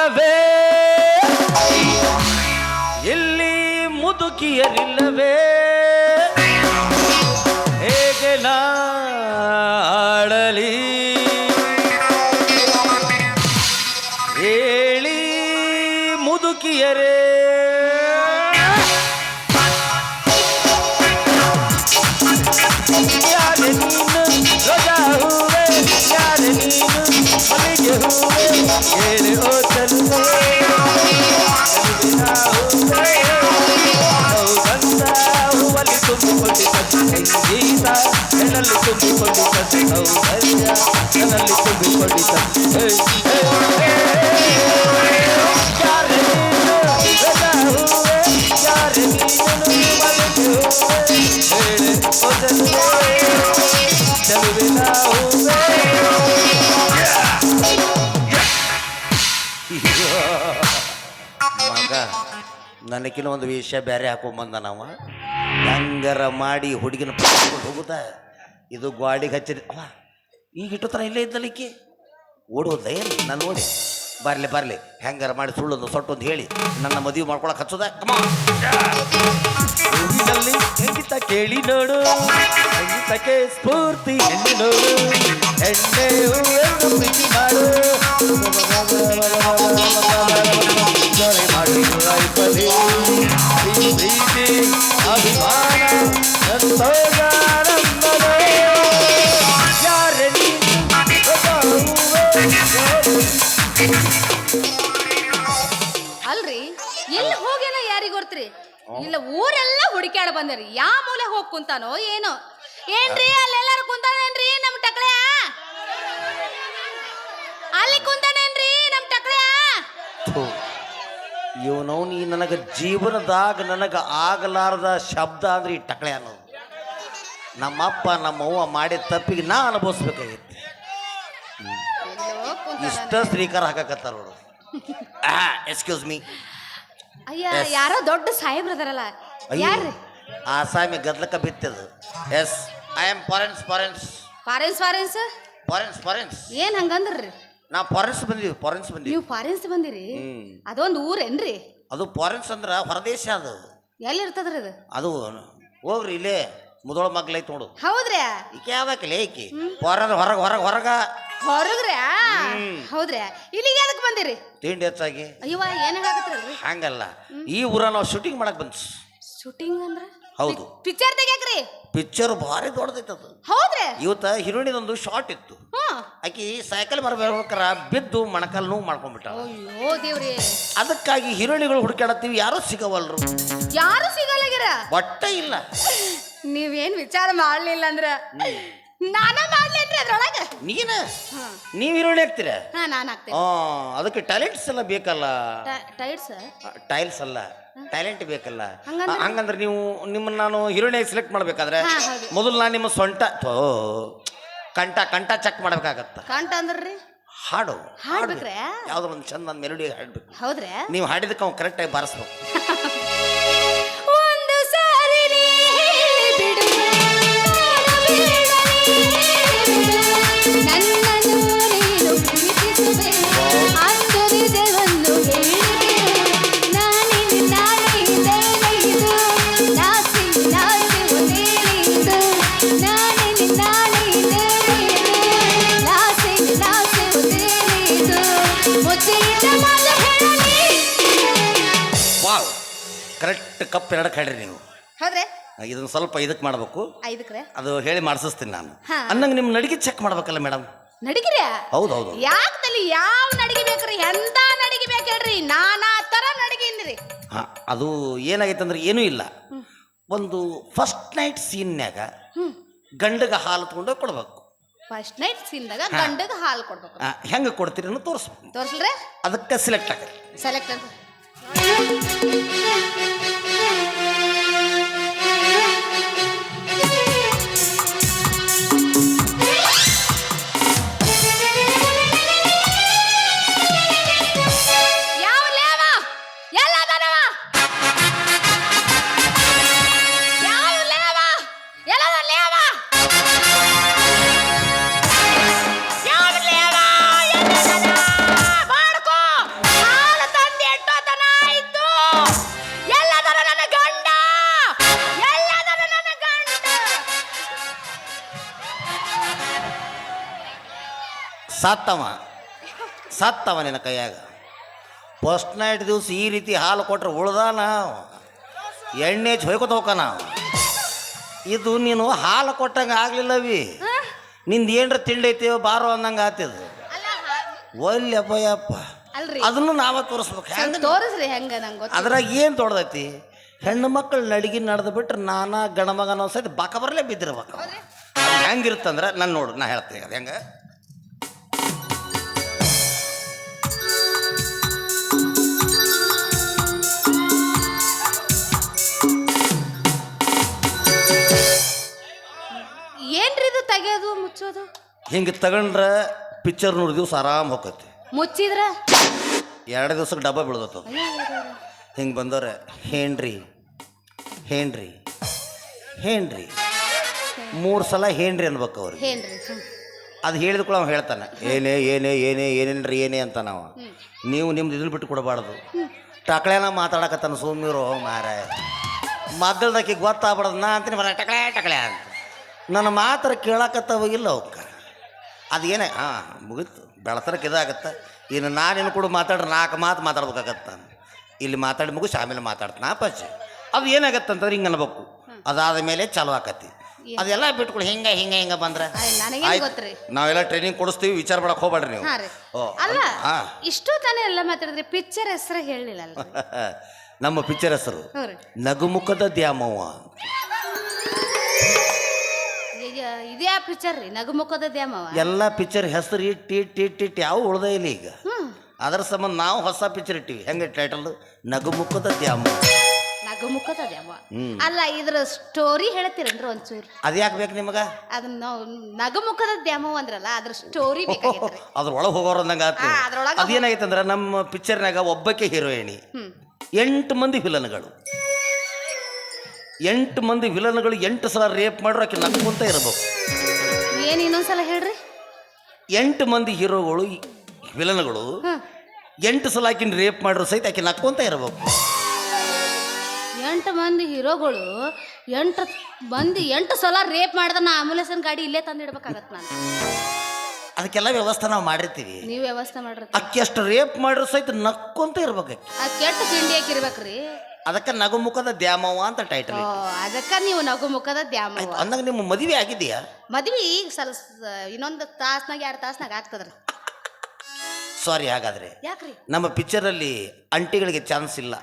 ಇಲ್ಲವೇ? ಇಲ್ಲಿ ಮುದುಕಿಯರಿಲ್ಲವೇ? ತುಂಬಿಕೊಂಡಿದ್ದ ಸಂಗೀತ ಹೆಣ್ಣಲ್ಲಿ ತುಂಬಿಕೊಂಡಿದ್ದ ಸೌಂದರ್ಯ ನನ್ನಲ್ಲಿ ತುಂಬಿಕೊಂಡಿದ್ದ ಹೇ, ಹೇ, ನನಗಿನ ಒಂದು ವಿಷಯ ಬೇರೆ ಹಾಕೊಂಬಂದ ನಾವು. ಹೆಂಗಾರ ಮಾಡಿ ಹುಡುಗಿನ ಪಡ್ಕೊಂಡು ಹೋಗುದ? ಇದು ಗ್ವಾಡಿಗೆ ಹಚ್ಚಿರಿ ಅವ ಈಗ ಇಟ್ಟು ಥರ ಇಲ್ಲೇ ಇದ್ದಲಿಕ್ಕೆ ಓಡೋದ ಏನು? ನಾನು ನೋಡಿ. ಬರಲಿ ಬರಲಿ. ಹೆಂಗಾರ ಮಾಡಿ ಸುಳ್ಳೊಂದು ಸೊಟ್ಟೊಂದು ಹೇಳಿ ನನ್ನ ಮದುವೆ ಮಾಡ್ಕೊಳಕ್ ಹಚ್ಚೋದ? ಸಂಗೀತ ಕೇಳಿ ನೋಡು. ಸಂಗೀತಕ್ಕೆ ಸ್ಫೂರ್ತಿ ಹೆಣ್ಣು ಹೆಣ್ಣೆ ಮಾಡು. ಬಂದ್ರಿ? ಯಾವ ಮೂಲೆ ಹೋಗ್ ಕುಂತಾನೋ ಏನೋ? ಏನ್ರಿ ಅಲ್ಲೆಲ್ಲಾರು ಕುಂತಾನೇನ್ರಿ ನಮ್ ಟಕ್ಳ್ಯಾ? ಅಲ್ಲಿ ಕುಂತಾನೇನ್ರಿ ನಮ್ ಟಕ್ಳ್ಯಾ? ಇವನವ್ ನೀ ನನಗೆ ಜೀವನದಾಗ ನನಗೆ ಆಗಲಾರದ ಶಬ್ದ ಅಂದ್ರೆ ಈ ಟಕಳೆ ಅನ್ನೋದು. ನಮ್ಮಪ್ಪ ನಮ್ಮವ್ವ ಮಾಡಿದ ತಪ್ಪಿಗೆ ನಾ ಅನುಭವಿಸ್ಬೇಕಾಗಿತ್ತು. ಇಷ್ಟ ಶ್ರೀಕಾರ ಹಾಕಕತ್ತಾರ ಅವರು ಎಕ್ಸ್ಕ್ಯೂಸ್ ಮೀ ಅಯ್ಯ ಯಾರೋ ದೊಡ್ಡ ಸಾಹೇಬ್ರದಾರಲ್ಲ ಯಾರ್ರಿ? ಆಸಾಮಿ ಗದ್ಲಕ್ಕ ಬಿತ್ತದು ಎಸ್ ಐ ಆಮ್ ಫಾರೆನ್ಸ್ ಫಾರೆನ್ಸ್ ಫಾರೆನ್ಸ್ ಫಾರೆನ್ಸ್ ಫಾರೆನ್ಸ್ ಫಾರೆನ್ಸ್ ಏನ್ ಹಂಗಂದ್ರಿ? ನಾ ಫಾರೆನ್ಸ್ ಬಂದಿವಿ ಫಾರೆನ್ಸ್ ಬಂದಿವಿ. ನೀವು ಫಾರೆನ್ಸ್ ಬಂದಿರಿ. ಅದೊಂದು ಊರೇನ್ರಿ ಅದು ಫಾರೆನ್ಸ್ ಅಂದ್ರೆ ಹೊರದೇಶ ಅದು. ಎಲ್ಲಿ ಇರ್ತದ್ರಿ ಅದು? ಅದು ಹೋಗ್ರಿ ಇಲ್ಲೇ ಮುದೋಳ ಮಗ್ಲೈತ್ ನೋಡು. ಹೌದ್ರಿ ಈಕೆ ಯಾವ್ದಾಕಲೆ ಈಕಿ? ಹೊರ ಹೊರಗೆ ಹೊರಗೆ ಹೊರಗ ಹೊರಗ್ರಿ. ಹೌದ್ರಿ ಇಲ್ಲಿಗೆ ಅದಕ್ಕೆ ಬಂದಿರಿ? ತಿಂಡಿ ಹೆಚ್ಚಾಗಿ. ಅಯ್ಯವ್ವ ಏನ್ ಹೇಳಕತ್ತಿರಲ್ರಿ ಹಂಗಲ್ಲ. ಈ ಊರ ನಾವು ಶೂಟಿಂಗ್ ಮಾಡಕ್ ಬಂದ್ ಶೂಟಿಂಗ್ ಅಂದ್ರ? ಹೌದು. ಪಿಕ್ಚರ್ ತೆಗ್ಯಾಕ್ರಿ? ಪಿಕ್ಚರ್ ಭಾರಿ ದೊಡ್ಡದೈತೆ ಅದು. ಹೌದ್ರಿ? ಇವತ್ತ ಹೀರೋಣಿದೊಂದು ಶಾರ್ಟ್ ಇತ್ತು. ಹ್ಮ್ ಆಕಿ ಸೈಕಲ್ ಮರಬೇಕಾರ ಬಿದ್ದು ಮಣಕಲ್ ನೋವು ಮಾಡ್ಕೊಂಡ್ಬಿಟ್ಟ. ಅಯ್ಯೋ ದೇವ್ರಿ. ಅದಕ್ಕಾಗಿ ಹಿರೋಣಿಗಳು ಹುಡುಕಾಡತ್ತೀವಿ ಯಾರು ಸಿಗವಲ್ರು. ಯಾರು ಸಿಗಲ್ಲಾಗ್ಯಾರ ಬಟ್ಟೆ ಇಲ್ಲ. ನೀವೇನ್ ವಿಚಾರ ಮಾಡ್ಲಿಲ್ಲ ಅಂದ್ರ? ನಾನ ಮಾಡ್ಲೇನ್ರಿ ಅದ್ರೊಳಗ? ನೀನ. ನೀವ್ ಈರುಳ್ಳಿ ಹಾಕ್ತೀರ? ಹಾ ನಾನ್ ಹಾಕ್ತೇನೆ. ಆ ಅದಕ್ಕೆ ಟ್ಯಾಲೆಂಟ್ಸ್ ಎಲ್ಲ ಬೇಕಲ್ಲ? ಟೈಲ್ಸ್ ಅಲ್ಲ. ಟ್ಯಾಲೆಂಟ್ ಬೇಕಲ್ಲ? ಹಂಗಂದ್ರೆ? ಆ, ಹಂಗಂದ್ರೆ ನೀವು ನಿಮ್ಮನ್ನ ನಾನು ಹೀರೋಣಿಯಾಗಿ ಸೆಲೆಕ್ಟ್ ಮಾಡ್ಬೇಕಾದ್ರೆ ಹಾ, ಹೌದು. ಮೊದಲು ನಾನು ನಿಮ್ಮ ಸೊಂಟ ಥೋ, ಕಂಠ ಕಂಠ ಚೆಕ್ ಮಾಡ್ಬೇಕಾಗತ್ತ. ಕಂಟ ಅಂದ್ರಿ ಹಾಡು ಹಾಡ್ಬೇಕ್ರೆ? ಯಾವ್ದೋ ಒಂದು ಚಂದ ಮೆಲೋಡಿ ಹಾಡ್ಬೇಕು. ಹೌದ್ರಿ? ನೀವು ಹಾಡಿದಕ್ಕೆ ಅವ್ನು ಕರೆಕ್ಟಾಗಿ ಬಾರಿಸ್ಬೇಕು. ಕಪ್ ಎರಡಕ್ಕೆ ಹಾಡ್ರಿ ನೀವು. ಇದನ್ನು ಇದನ್ನ ಸ್ವಲ್ಪ ಇದಕ್ಕೆ ಮಾಡಬೇಕು. ಐದಕ್ರೆ? ಅದು ಹೇಳಿ ಮಾಡಿಸ್ತೀನಿ ನಾನು. ಹಾ. ಅನ್ನಂಗೆ ನಿಮ್ಮ ನಡಿಗೆ ಚೆಕ್ ಮಾಡ್ಬೇಕಲ್ಲ ಮೇಡಮ್ ನಡಿಗಿರಿ? ಹೌದು ಹೌದು ಯಾಕದಲ್ಲಿ ಯಾವ ನಡಿಗೆ ಬೇಕ್ರಿ? ಎಂತ ನಡಿಗೆ ಬೇಕು ಹೇಳ್ರಿ? ನಾನಾ ತರ ನಡಿಗೆ ಇಂದ್ರಿ ಹಾಂ ಅದು ಏನಾಗೈತೆ ಅಂದ್ರೆ ಏನೂ ಇಲ್ಲ. ಒಂದು ಫಸ್ಟ್ ನೈಟ್ ಸೀನ್ಯಾಗ ಗಂಡಗ ಹಾಲು ತಗೊಂಡು ಕೊಡ್ಬೇಕು. ಫಸ್ಟ್ ನೈಟ್ ಸೀನ್ದಾಗ ಗಂಡಗ ಹಾಲು ಕೊಡ್ಬೇಕು. ಹೆಂಗೆ ಕೊಡ್ತೀರಿ ಅನ್ನೋ ತೋರಿಸ್ಬೇಕು. ತೋರ್ಸಲ್ರಿ ಅದಕ್ಕೆ ಸೆಲೆಕ್ಟ್ ಆಗಲಿ ಸೆಲೆಕ್ಟ್ ಅಂತ. ಸತ್ತವ. ಸತ್ತವ ನಿನ್ನ ಕೈಯಾಗ. ಫಸ್ಟ್ ನೈಟ್ ದಿವಸ ಈ ರೀತಿ ಹಾಲು ಕೊಟ್ರೆ ಉಳ್ದಾನ ಎಣ್ಣೆ ಹೊಯ್ಕೊತ ನಾವು? ಇದು ನೀನು ಹಾಲು ಕೊಟ್ಟಂಗೆ ಆಗ್ಲಿಲ್ಲವಿ. ನಿಂದು ಏನರ ತಿಂಡೈತಿ ಬಾರೋ ಅಂದಂಗೆ ಆತಿದು. ಅಲ್ಲ ಹಾ- ಯಪ್ಪ ಅದನ್ನು ನಾವ ತೋರಿಸ್ಬೇಕು. ಹೆಂಗೆ ತೋರಿಸ್ರಿ ಹೆಂಗ ನಂಗೆ ಅದ್ರಾಗ ಏನು ತೊಡ್ದೈತಿ? ಹೆಣ್ಣು ಮಕ್ಕಳು ನಡಿಗೆ ನಡೆದು ಬಿಟ್ರೆ ನಾನಾ ಗಣಮಗನ ಸಹಿತ ಬಕ ಬರಲೇ ಬಿದ್ದಿರ್ಬೇಕು. ಹೆಂಗಿರುತ್ತಂದ್ರೆ ನಾನು ನೋಡು ನಾ ಹೇಳ್ತೀನಿ ಅದು ಹೆಂಗೆ? ಇದು ತೆಗೆಯೋದು ಮುಚ್ಚೋದು? ಹಿಂಗೆ ತಗೊಂಡ್ರೆ ಪಿಕ್ಚರ್ ನೂರು ದಿವಸ ಆರಾಮ್ ಹೋಗತ್ತೆ ಮುಚ್ಚಿದ್ರೆ? ಎರಡು ದಿವಸಕ್ಕೆ ಡಬ್ಬ ಬೀಳ್ದತ್ತು ಹಿಂಗೆ ಬಂದವ್ರೆ ಹೇನ್ರಿ ಹೇನ್ರಿ ಹೇನ್ರಿ ಮೂರು ಸಲ ಹೇನ್ರಿ ಅನ್ಬೇಕು ಅವ್ರಿಗೆ. ಏನ್ರಿ ಅದು ಹೇಳಿದ ಕೂಡ ಅವ್ನು ಹೇಳ್ತಾನೆ ಏನೇ ಏನೇ ಏನೇ ಏನೇನ್ರಿ ಏನೇ ಅಂತ ನಾವು ನೀವು ನಿಮ್ದು ಇದನ್ನ ಬಿಟ್ಟು ಕೊಡಬಾರ್ದು. ಟಕಳೆನ ಮಾತಾಡಕತ್ತಾನ ಸೋಮ್ಯರು ಮಾರಾಯ ಮಗ್ಗಲ್ದಕ್ಕೆ ಗೊತ್ತಾಗ್ಬಾರ್ದು ನಾ ಅಂತೀನಿ ಬರ ಟಕಳೆ ಟಕಳೆ ಅಂತ. ನನ್ನ ಮಾತ್ರ ಕೇಳಕತ್ತವ ಇಲ್ಲ ಅವಕ್ಕ. ಅದು ಏನೇ ಹಾಂ ಮುಗೀತು. ಬೆಳತನಕ್ಕೆ ಇದಾಗತ್ತೆ. ಇನ್ನು ನಾನೇನು ಕೂಡ ಮಾತಾಡ್ರೆ ನಾಲ್ಕು ಮಾತು ಮಾತಾಡ್ಬೇಕಾಗತ್ತೆ ಇಲ್ಲಿ ಮಾತಾಡಿ ಮುಗಿಸಿ ಆಮೇಲೆ ಮಾತಾಡ್ತಾನೆ ಪಚ್ಚೆ. ಅದು ಏನಾಗತ್ತಂತಂದ್ರೆ ಹಿಂಗೆ ಅನ್ಬೇಕು. ಅದಾದ ಮೇಲೆ ಚಾಲು ಆಕತಿ. ಅದೆಲ್ಲ ಬಿಟ್ಕೊಳಿ ಹಿಂಗೆ ಹಿಂಗೆ ಹಿಂಗೆ ಬಂದ್ರೆ? ನಾವೆಲ್ಲ ಟ್ರೈನಿಂಗ್ ಕೊಡಿಸ್ತೀವಿ ವಿಚಾರ ಮಾಡಕ್ ಹೋಗ್ಬೇಡ್ರಿ ನೀವು. ಅಲ್ಲ ಇಷ್ಟು ತಾನೇ ಎಲ್ಲ ಮಾತಾಡಿದ್ರಿ ಪಿಕ್ಚರ್ ಹೆಸರು ಹೇಳಿಲ್ಲ ನಮ್ಮ ಪಿಕ್ಚರ್ ಹೆಸರು ನಗುಮುಖದ ದ್ಯಾಮವ್ವ ಈಗ ಇದೇ ಪಿಕ್ಚರ್ ರೀ ನಗುಮುಖದ ದ್ಯಾಮವ ಎಲ್ಲ ಪಿಕ್ಚರ್ ಹೆಸರು ಇಟ್ಟು ಇಟ್ಟು ಇಟ್ಟು ಇಟ್ಟು ಯಾವ ಉಳ್ದ ಇಲ್ಲ ಈಗ. ಅದರ ಸಂಬಂಧ ನಾವು ಹೊಸ ಪಿಕ್ಚರ್ ಇಟ್ಟಿವಿ. ಹೆಂಗೆ ಟೈಟಲ್ ನಗುಮುಖದ ದ್ಯಾಮ. ನಗುಮುಖದ ದ್ಯಾಮ. ಹ್ಮ್. ಅಲ್ಲ ಇದ್ರ ಸ್ಟೋರಿ ಹೇಳ್ತೀರೇನ್ರಿ ಒಂಚೂರು? ಅದು ಯಾಕೆ ಬೇಕು ನಿಮಗೆ? ಅದನ್ನ ನಾವು ನಗುಮುಖದ ದ್ಯಾಮವ ಅಂದ್ರಲ್ಲ ಅದ್ರ ಸ್ಟೋರಿ ಬೇಕಾಗಿತ್ರಿ. ಅದ್ರೊಳಗೆ ಹೋಗೋರು ಅಂದಂಗೆ ಆತು ಅದ್ರೊಳಗ ಅದೇನಾಗೈತೆ ಅಂದ್ರೆ ನಮ್ಮ ಪಿಕ್ಚರ್ನಾಗ ಒಬ್ಬಕ್ಕೆ ಹೀರೋಯಿನಿ ಎಂಟು ಮಂದಿ ವಿಲನ್ಗಳು ಎಂಟು ಮಂದಿ ವಿಲನ್ಗಳು ಎಂಟು ಸಲ ರೇಪ್ ಮಾಡ್ರು ಆಕೆ ನಕ್ಕೊಂತ ಇರಬೇಕು. ಏನ್ ಇನ್ನೊಂದ್ಸಲ ಹೇಳ್ರಿ? ಎಂಟು ಮಂದಿ ಹೀರೋಗಳು ವಿಲನ್ಗಳು ಎಂಟು ಸಲ ಆಕಿನ ರೇಪ್ ಮಾಡ್ರು ಸಹಿತ ಆಕೆ ನಕ್ಕೊಂತ ಇರಬೇಕು. ಎಂಟು ಮಂದಿ ಹೀರೋಗಳು ಎಂಟು ಮಂದಿ ಎಂಟು ಸಲ ರೇಪ್ ಮಾಡಿದ್ರೆ ನಾ ಆಂಬುಲೆನ್ಸ್ ಗಾಡಿ ಇಲ್ಲೇ ತಂದಿಡ್ಬೇಕಾಗತ್ತೆ ನಾನು. ಅದಕ್ಕೆಲ್ಲ ವ್ಯವಸ್ಥೆ ನಾವು ಮಾಡಿರ್ತೀವಿ. ನೀವು ವ್ಯವಸ್ಥೆ ಮಾಡ್ರಿ ಅಕ್ಕಿ ಅಷ್ಟು ರೇಪ್ ಮಾಡ್ರು ಸಹಿತ ನಕ್ಕೊಂತ ಇರ್ಬೇಕು ಆ ಕೆಟ್ಟ ತಿಂಡಿ ಹಾಕಿರ್ಬೇಕ್ರಿ ಅದಕ್ಕೆ ನಗುಮುಖದ ದ್ಯಾಮವ್ವ ಅಂತ ಟೈಟಲ್ ಓ ಅದಕ್ಕ ನೀವು ನಗು ಮುಖದ ದ್ಯಾಮವ್ವ ಅಂದಾಗ ನಿಮ್ಮ ಮದುವೆ ಆಗಿದೆಯಾ? ಮದ್ವಿ ಈಗ ಸಲ ಇನ್ನೊಂದು ತಾಸ್ನಾಗ ಎರಡು ತಾಸ್ನಾಗ ಆಗ್ತದ್ರಿ ಸಾರಿ ಹಾಗಾದ್ರೆ. ಯಾಕ್ರಿ? ನಮ್ಮ ಪಿಕ್ಚರಲ್ಲಿ ಅಂಟಿಗಳಿಗೆ ಚಾನ್ಸ್ ಇಲ್ಲ.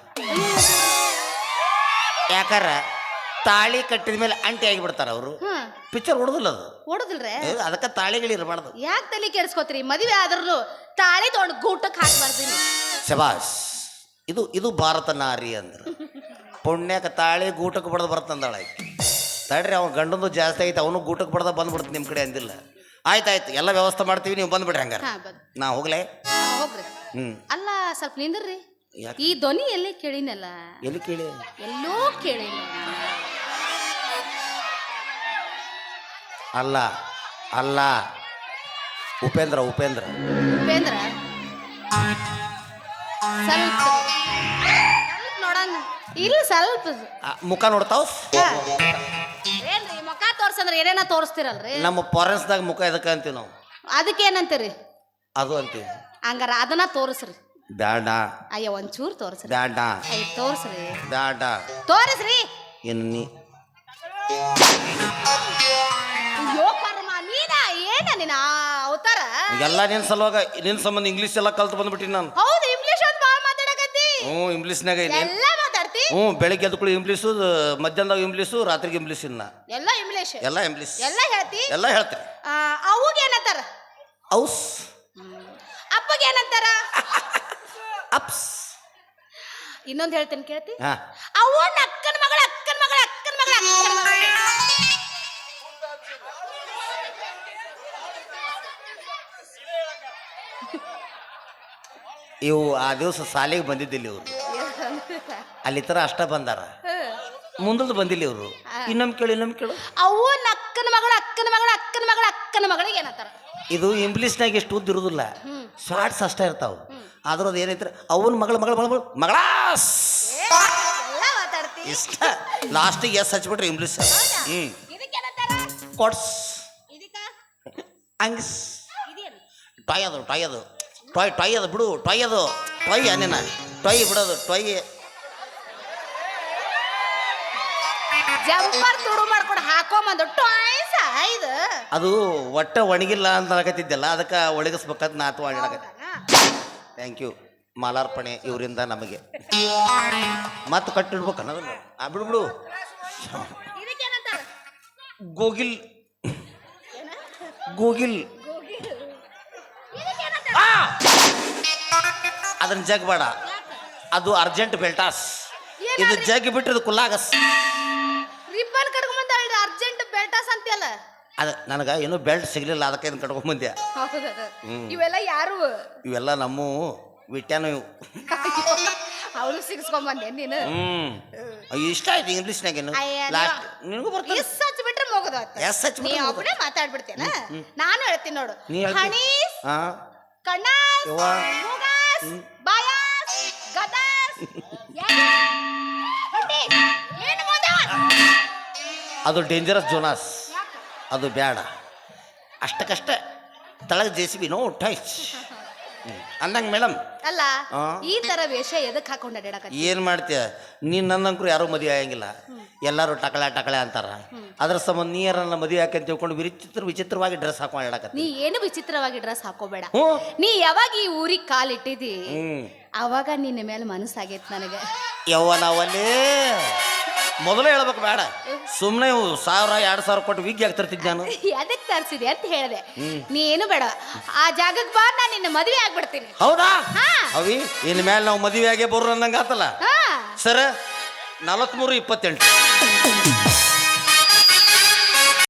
ಯಾಕಾರ? ತಾಳಿ ಕಟ್ಟಿದ ಮೇಲೆ ಅಂಟಿ ಆಗಿಬಿಡ್ತಾರ ಅವರು. ಹ್ಮ್ ಪಿಕ್ಚರ್ ಹೊಡೆದಿಲ್ಲ ಅದು. ಹೊಡೆದಿಲ್ರೆ ಏ, ಅದಕ್ಕೆ ತಾಳಿಗಳು ಇರಬಾರ್ದು. ಯಾಕೆ ತಲೆ ಕೆಡಿಸ್ಕೋತೀರಿ? ಮದುವೆ ಆದ್ರೂ ತಾಳಿ ತೊಗೊಂಡು ಗೂಟಕ್ಕೆ ಹಾಕ್ಬಾರ್ದಿನಿ ಶಬಾಸ್ ಇದು ಇದು ಭಾರತ ನಾರಿ ಅಂದ್ರೆ. ಪುಣ್ಯಕ್ಕೆ ತಾಳಿ ಗೂಟಕ್ಕೆ ಬಡ್ದು ಬರ್ತಂದಾಳ ತಡ್ರಿ ಅವ್ನು ಗಂಡಂದು ಜಾಸ್ತಿ ಐತೆ ಅವನು ಗೂಟಕ್ಕೆ ಬಡ್ದ ಬಂದ್ಬಿಡ್ತು ನಿಮ್ಮ ಕಡೆ ಅಂದಿಲ್ಲ. ಆಯ್ತಾಯ್ತು ಆಯ್ತು ಎಲ್ಲ ವ್ಯವಸ್ಥೆ ಮಾಡ್ತೀವಿ ನೀವು ಬಂದ್ಬಿಡ್ರಿ ಹಂಗಾರೆ. ಹಾ ಬಂದ್. ನಾ ಹೋಗ್ಲೇ? ಹಾ, ಹೋಗ್ರಿ. ಹ್ಞೂ ಅಲ್ಲ ಸ್ವಲ್ಪ ನಿಂದ್ರಿ. ಯಾಕೆ? ಈ ಧ್ವನಿ ಎಲ್ಲಿ ಕೇಳಿನಲ್ಲ? ಎಲ್ಲಿ ಕೇಳಿ? ಎಲ್ಲೋ ಕೇಳಿನ ಅಲ್ಲ ಅಲ್ಲ. ಉಪೇಂದ್ರ ಉಪೇಂದ್ರ. ಉಪೇಂದ್ರ? ಸ್ವಲ್ಪ. ಸ್ವಲ್ಪ ನೋಡೋಣ. ಇಲ್ಲ ಸ್ವಲ್ಪ. ಆ, ಮುಖ ನೋಡ್ತಾವ್? ಹಾ. ಏನ್ರಿ ಮುಖ ತೋರ್ಸಂದ್ರ ಏನೇನ ತೋರಿಸ್ತಿರಲ್ರಿ? ನಮ್ಮ ಫಾರೆನ್ಸ್ದಾಗ ಮುಖ ಎದಕ್ಕೆ ಅಂತೀವಿ ನಾವು? ಅದಕ್ಕೆ ಏನಂತೀರಿ ಅದು ಅಂತೀವಿ. ಹಂಗಾರ ಅದನ್ನ ತೋರಿಸ್ರಿ. ಬ್ಯಾಡ. ಅಯ್ಯ ಒಂಚೂರು ತೋರಿಸ್ರಿ. ಬ್ಯಾಡ. ಅಯ್ಯ ತೋರಿಸ್ರಿ. ಬ್ಯಾಡ. ತೋರಿಸ್ರಿ. ಇನ್ನು ನೀ ಅಯ್ಯೋ ಕರ್ಮ ನೀನ ಏನ ನಿನ್ನ ಅವತಾರ? ಎಲ್ಲ ನಿನ್ ಸಲುವಾಗ ನಿನ್ ಸಂಬಂಧ ಇಂಗ್ಲಿಷ್ ಎಲ್ಲ ಕಲ್ತು ಬಂದ್ಬಿಟ್ಟಿನಿ ನಾನು. ಹೌದು ಇಂಗ್ಲಿಷ್ ಒಂದು ಭಾಳ ಮಾತಾಡಕತ್ತಿ. ಹ್ಞೂ ಇಂಗ್ಲಿಷ್ನಾಗ ಇದೆ ಎಲ್ಲ ಮಾತಾಡ್ತಿ? ಹ್ಞೂ ಬೆಳಿಗ್ಗೆ ಕೂಡ ಇಂಗ್ಲೀಷು ಮಧ್ಯಾಹ್ನದಾಗ ಇಂಗ್ಲೀಷು ರಾತ್ರಿಗೆ ಇಂಗ್ಲೀಷ್ ಇನ್ನ. ಎಲ್ಲ ಇಂಗ್ಲಿಷ್ ಎಲ್ಲ ಇಂಗ್ಲೀಷ್ ಎಲ್ಲ ಹೇಳ್ತಿ? ಎಲ್ಲ ಹೇಳ್ತೀರಿ. ಅವಾಗ ಏನಂತಾರ ಔಸ್. ಅಪ್ಪಗೆ ಏನಂತಾರ ಅಪ್ಸ್. ಇನ್ನೊಂದು ಹೇಳ್ತೀನಿ ಕೇಳ್ತಿ? ಹಾಂ. ಅವು ಅಕ್ಕನ ಮಗಳ ಅಕ್ಕನ ಮಗಳ ಅಕ್ಕನ ಮಗಳ ಅಕ್ಕನ ಮಗಳ. ಇವು ಆ ದಿವಸ ಸಾಲಿಗೆ ಬಂದಿದ್ದಿಲ್ಲ ಇವರು. ಅಲ್ಲಿ ತರ ಅಷ್ಟ ಬಂದಾರ. ಮುಂದದ್ದು ಬಂದಿಲ್ಲ ಇವರು. ಇನ್ನೊಮ್ಮೆ ಕೇಳು ಇನ್ನೊಮ್ಮೆ ಕೇಳು. ಅವು ಅಕ್ಕನ ಮಗಳ ಅಕ್ಕನ ಮಗಳ ಅಕ್ಕನ ಮಗಳ ಅಕ್ಕನ ಮಗಳಿಗೆ ಏನಂತಾರ? ಇದು ಇಂಗ್ಲೀಷ್ನಾಗ ಎಷ್ಟು ಉದ್ದ ಇರೋದಿಲ್ಲ. ಶಾರ್ಟ್ಸ್ ಅಷ್ಟೇ ಇರ್ತಾವೆ. ಆದ್ರೂ ಅದು ಏನೈತ್ರ? ಅವನ ಮಗಳ ಮಗಳ ಮಗಳ ಮಗಳಾಸ್! ಇಷ್ಟ. ಲಾಸ್ಟಿಗೆ ಎಸ್ ಹಚ್ಬಿಟ್ರೆ ಇಂಗ್ಲೀಷ್ ಹ್ಞೂ ಇದಕ್ಕ? ಅಂಗ್ಸ್ ಟೊಯ್ ಅದು ಟಾಯ್ ಅದು. ಟೊಯ್ ಟೊಯ್ ಅದು ಬಿಡು ಟೊಯ್ ಅದು. ಟೊಯ್ ಅನ್ನ ಟೊಯ್ ಬಿಡೋದು ಟೊಯ್ ಜಂಪರ್ ತುಡು ಮಾಡ್ಕೊಂಡು ಹಾಕೊಂಬಂದು ಟಾಯ್ಸ ಇದು. ಅದು ಒಟ್ಟ ಒಣಗಿಲ್ಲ ಅಂತ ಅನ್ಕತ್ತಿದ್ದಲ್ಲ ಅದಕ್ಕೆ ಒಣಗಿಸ್ಬೇಕಂತ ನಾ ಅಥವಾ ಥ್ಯಾಂಕ್ ಯು ಮಾಲಾರ್ಪಣೆ ಇವರಿಂದ ನಮಗೆ. ಮತ್ತೆ ಕಟ್ಟಿಡ್ಬೇಕು ಅನ್ನೋದು ಆ ಬಿಡು ಬಿಡು. ಗೂಗಿಲ್. ಗೋಗಿಲ್. ಅದನ್ನ ಜಗ್ ಬೇಡ. ಅದು ಅರ್ಜೆಂಟ್ ಬೆಲ್ಟಾಸ್. ಇದು ಜಗ್ ಬಿಟ್ಟಿದ್ದು ಕುಲ್ಲಾಗಸ್. ರಿಬ್ಬನ್ ಕಟ್ಕೊಂಬಂದ ಅರ್ಜೆಂಟ್ ಬೆಲ್ಟಾಸ್ ಅಂತೆಲ್ಲ ಅದ ನನಗೆ ಇನ್ನೂ ಬೆಲ್ಟ್ ಸಿಗಲಿಲ್ಲ ಅದಕ್ಕೆ ಇದನ್ನ ಕಟ್ಕೊಂಬಂದೆ. ಹೌದದ ಇವೆಲ್ಲ ಯಾರು? ಇವೆಲ್ಲ ನಮ್ಮ ವಿಟ್ಯಾನು ಇವು. ಅವನು ಸಿಗಿಸ್ಕೊಂಬಂದೆ ನೀನು? ಹ್ಮ್. ಇಷ್ಟ ಆಯ್ತು ಇಂಗ್ಲೀಷ್ನಾಗ ಅಯ್ಯ, ಲಾಸ್ಟ್ ನಿನಗೂ ಬರ್ತದೆ. ಎಸ್ ಸಚ್ಚ ಬಿಟ್ರೆ ಮುಗದ ಎಸ್ ಹಚ್ ನೀ. ಒಬ್ಬನೇ ಮಾತಾಡ್ಬಿಡ್ತೇನ ನಾನು ಹೇಳ್ತೀನಿ ನೋಡು. ನೀ? ಹಣೀಸ್ ಹಾ ಕಣ್ಣಾಸ್ ಯವ್ವ. ಮೂಗಾಸ್ ಬಾಯಾಸ್ ಗದಾಸ್ ಹೊಟ್ಟಿ, ಏನು? ಅದು ಡೇಂಜರಸ್ ಜೋನಾಸ್ ಅದು ಬೇಡ ಅಷ್ಟಕ್ಕಷ್ಟೇ ತಳಗ ಜೆ ಸಿ ಬಿ ನೋ ಟೈಚ್ ಅಂದಂಗೆ ಮೇಡಮ್. ಅಲ್ಲ ಈ ತರ ವೇಷ ಎದಕ್ ಹಾಕೊಂಡ್ ಏನ್ ಏನು ಮಾಡ್ತೀಯ? ನೀನ್ ನನ್ನಂಕರು ಯಾರು ಮದುವೆ ಆಗಂಗಿಲ್ಲ. ಎಲ್ಲರೂ ಟಕಳೆ ಟಕಳೆ ಅಂತಾರ. ಅದ್ರ ಸಂಬಂಧ ನೀ ಯಾರನ್ನ ಮದುವೆ ಯಾಕೆ ಅಂತ ತಿಳ್ಕೊಂಡು ವಿಚಿತ್ರ ವಿಚಿತ್ರವಾಗಿ ಡ್ರೆಸ್ ಹಾಕೊಂಡು ನೀ ಏನು ವಿಚಿತ್ರವಾಗಿ ಡ್ರೆಸ್ ಹಾಕೋಬೇಡ. ನೀ ಯಾವಾಗ ಈ ಊರಿಗೆ ಕಾಲಿಟ್ಟಿದಿ ಅವಾಗ ನಿನ್ನ ಮೇಲೆ ಮನಸ್ಸಾಗೈತೆ ನನಗೆ. ಯವ್ವ ನಾವಲ್ಲಿ? ಮೊದಲೇ ಹೇಳ್ಬೇಕು ಬೇಡ. ಸುಮ್ಮನೆ ಸಾವಿರ ಎರಡು ಸಾವಿರ ಕೊಟ್ಟು ವಿಗ್ ಯಾಕೆ ತರ್ತಿದ್ದೆ ನಾನು? ಅದಕ್ಕೆ ತರಿಸಿದೆ ಅಂತ ಹೇಳಿದೆ. ನೀ ಏನು ಬೇಡ. ಆ ಜಾಗಕ್ಕೆ ಬಾ ನಾನು ನಿನ್ನ ಮದುವೆ ಆಗ್ಬಿಡ್ತೀನಿ. ಹೌದಾ? ಹಾ. ಅವಿ ಇನ್ಮೇಲೆ ಮೇಲೆ ನಾವು ಮದುವೆ ಆಗೇ ಬರ್ರು ಅನ್ನಂಗಾತಲ್ಲ ಸರ್ ನಲವತ್ತ್ಮೂರು ಇಪ್ಪತ್ತೆಂಟು.